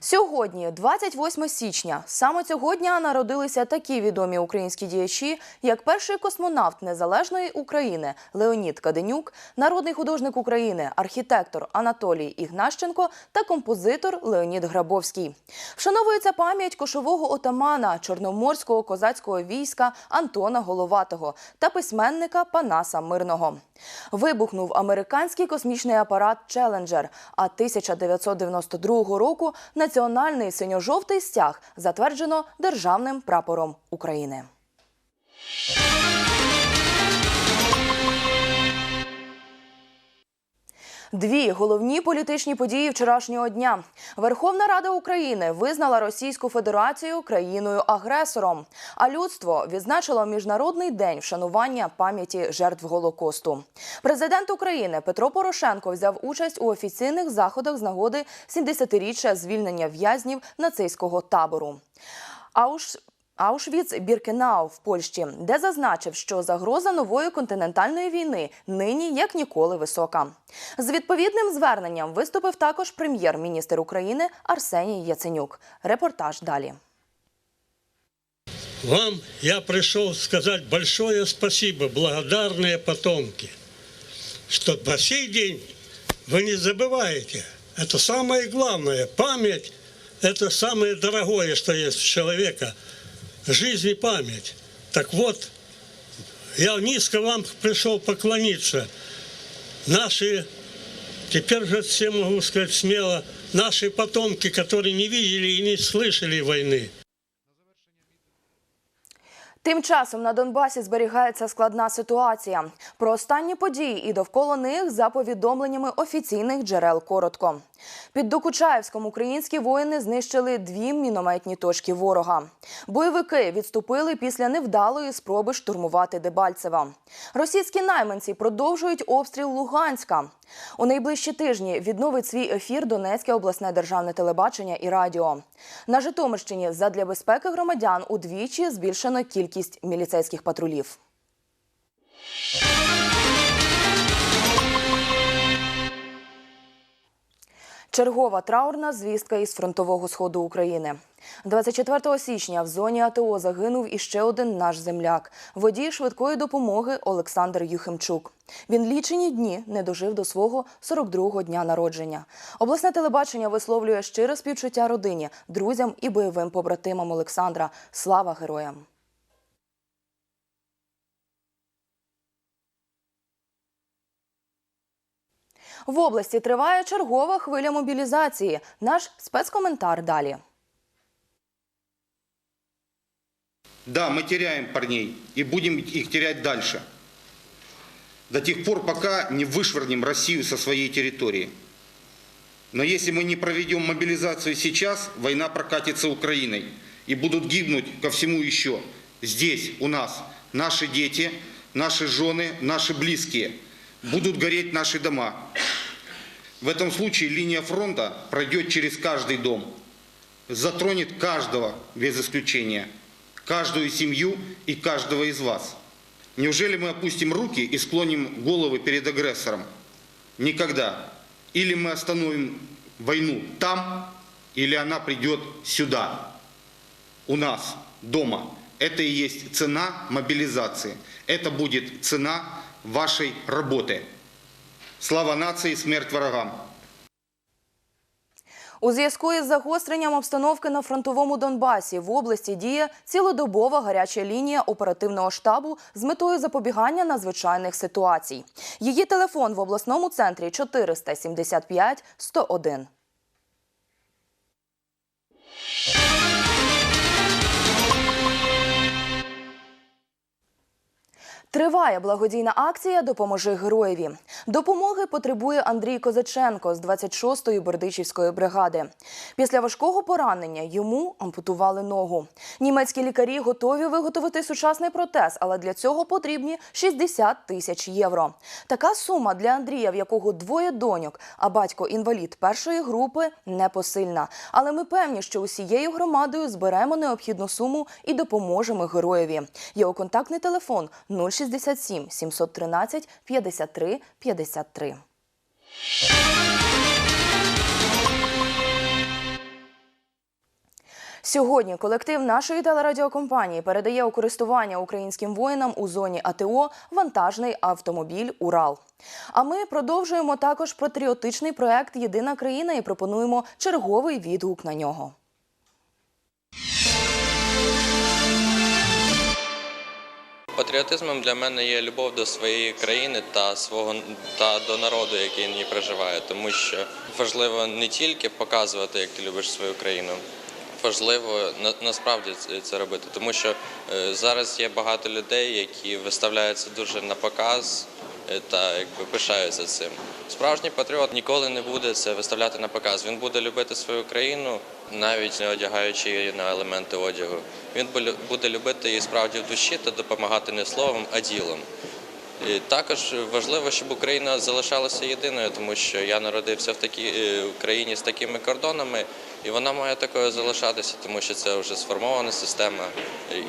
Сьогодні, 28 січня, саме цього дня народилися такі відомі українські діячі, як перший космонавт незалежної України Леонід Каденюк, народний художник України, архітектор Анатолій Ігнащенко та композитор Леонід Грабовський. Вшановується пам'ять кошового отамана Чорноморського козацького війська Антона Головатого та письменника Панаса Мирного. Вибухнув американський космічний апарат Челенджер. А 1992 року національний синьо-жовтий стяг затверджено державним прапором України. Дві головні політичні події вчорашнього дня. Верховна Рада України визнала Російську Федерацію країною-агресором, а людство відзначило міжнародний день вшанування пам'яті жертв Голокосту. Президент України Петро Порошенко взяв участь у офіційних заходах з нагоди 70-річчя звільнення в'язнів нацистського табору. Ауш Аушвіц Біркенау в Польщі, де зазначив, що загроза нової континентальної війни нині як ніколи висока. З відповідним зверненням виступив також прем'єр-міністр України Арсеній Яценюк. Репортаж далі. Вам я пришел сказать большое спасибо, благодарные потомки, что по сей день вы не забываете. Это самое главное. Память – это самое дорогое, что есть у человека. Жизнь и память. Так вот, я низко вам пришел поклониться. Наши, теперь же все могу сказать смело, наши потомки, которые не видели и не слышали войны, Тим часом на Донбасі зберігається складна ситуація. Про останні події і довкола них за повідомленнями офіційних джерел коротко. Під Докучаєвськом українські воїни знищили дві мінометні точки ворога. Бойовики відступили після невдалої спроби штурмувати Дебальцева. Російські найманці продовжують обстріл Луганська. У найближчі тижні відновить свій ефір Донецьке обласне державне телебачення і радіо. На Житомирщині задля безпеки громадян удвічі збільшено кількість міліцейських патрулів. Чергова траурна звістка із фронтового сходу України. 24 січня в зоні АТО загинув іще один наш земляк – водій швидкої допомоги Олександр Юхимчук. Він лічені дні не дожив до свого 42-го дня народження. Обласне телебачення висловлює щире співчуття родині, друзям і бойовим побратимам Олександра. Слава героям! В області триває чергова хвиля мобілізації. Наш спецкоментар далі. Да, мы теряем парней и будем их терять дальше. До тех пор, пока не вышвырнем Россию со своей территории. Но если мы не проведем мобилизацию сейчас, война прокатится Украиной. И будут гибнуть ко всему еще. Здесь, у нас, наши дети, наши жены, наши близкие. Будут гореть наши дома. В этом случае линия фронта пройдет через каждый дом. Затронет каждого без исключения каждую семью и каждого из вас. Неужели мы опустим руки и склоним головы перед агрессором? Никогда. Или мы остановим войну там, или она придет сюда, у нас, дома. Это и есть цена мобилизации. Это будет цена вашей работы. Слава нации, смерть врагам! У зв'язку із загостренням обстановки на фронтовому Донбасі в області діє цілодобова гаряча лінія оперативного штабу з метою запобігання надзвичайних ситуацій. Її телефон в обласному центрі 475 101. Триває благодійна акція Допоможи героєві. Допомоги потребує Андрій Козаченко з 26-ї Бердичівської бригади. Після важкого поранення йому ампутували ногу. Німецькі лікарі готові виготовити сучасний протез, але для цього потрібні 60 тисяч євро. Така сума для Андрія, в якого двоє доньок, а батько інвалід першої групи, непосильна. Але ми певні, що усією громадою зберемо необхідну суму і допоможемо героєві. Його контактний телефон 067 713 53 53. Сьогодні колектив нашої телерадіокомпанії передає у користування українським воїнам у зоні АТО вантажний автомобіль Урал. А ми продовжуємо також патріотичний проект Єдина країна і пропонуємо черговий відгук на нього. Патріотизмом для мене є любов до своєї країни та свого та до народу, який в ній проживає, тому що важливо не тільки показувати, як ти любиш свою країну. Важливо на, насправді це- робити, тому що е, зараз є багато людей, які виставляються дуже на показ е, та якби пишаються цим. Справжній патріот ніколи не буде це виставляти на показ. Він буде любити свою країну, навіть не одягаючи її на елементи одягу. Він бу- буде любити її справді в душі та допомагати не словом, а ділом. І також важливо, щоб Україна залишалася єдиною, тому що я народився в такій е, країні з такими кордонами, і вона має такою залишатися, тому що це вже сформована система,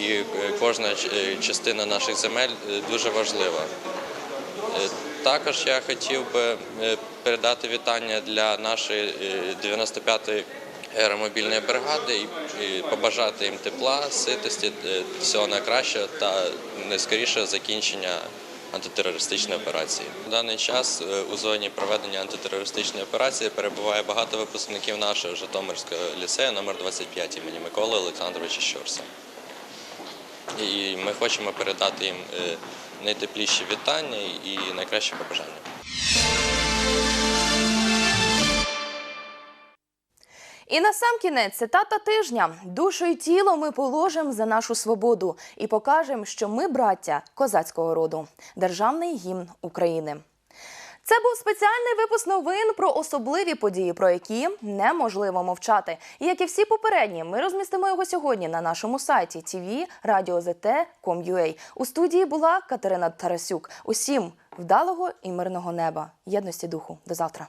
і е, кожна е, частина наших земель дуже важлива. Також я хотів би передати вітання для нашої е, 95-ї аеромобільної бригади і- побажати їм тепла, ситості, е, всього найкращого та найскорішого закінчення антитерористичної операції. В даний час е, у зоні проведення антитерористичної операції перебуває багато випускників нашого Житомирського ліцею номер 25 імені Миколи Олександровича Щорса. І ми хочемо передати їм е, найтепліші вітання і найкращі побажання. І на сам кінець цитата тижня: душу й тіло ми положимо за нашу свободу і покажемо, що ми браття козацького роду, державний гімн України. Це був спеціальний випуск новин про особливі події, про які неможливо мовчати. І як і всі попередні, ми розмістимо його сьогодні на нашому сайті tv.radio.zt.com.ua. У студії була Катерина Тарасюк. Усім вдалого і мирного неба, єдності духу. До завтра.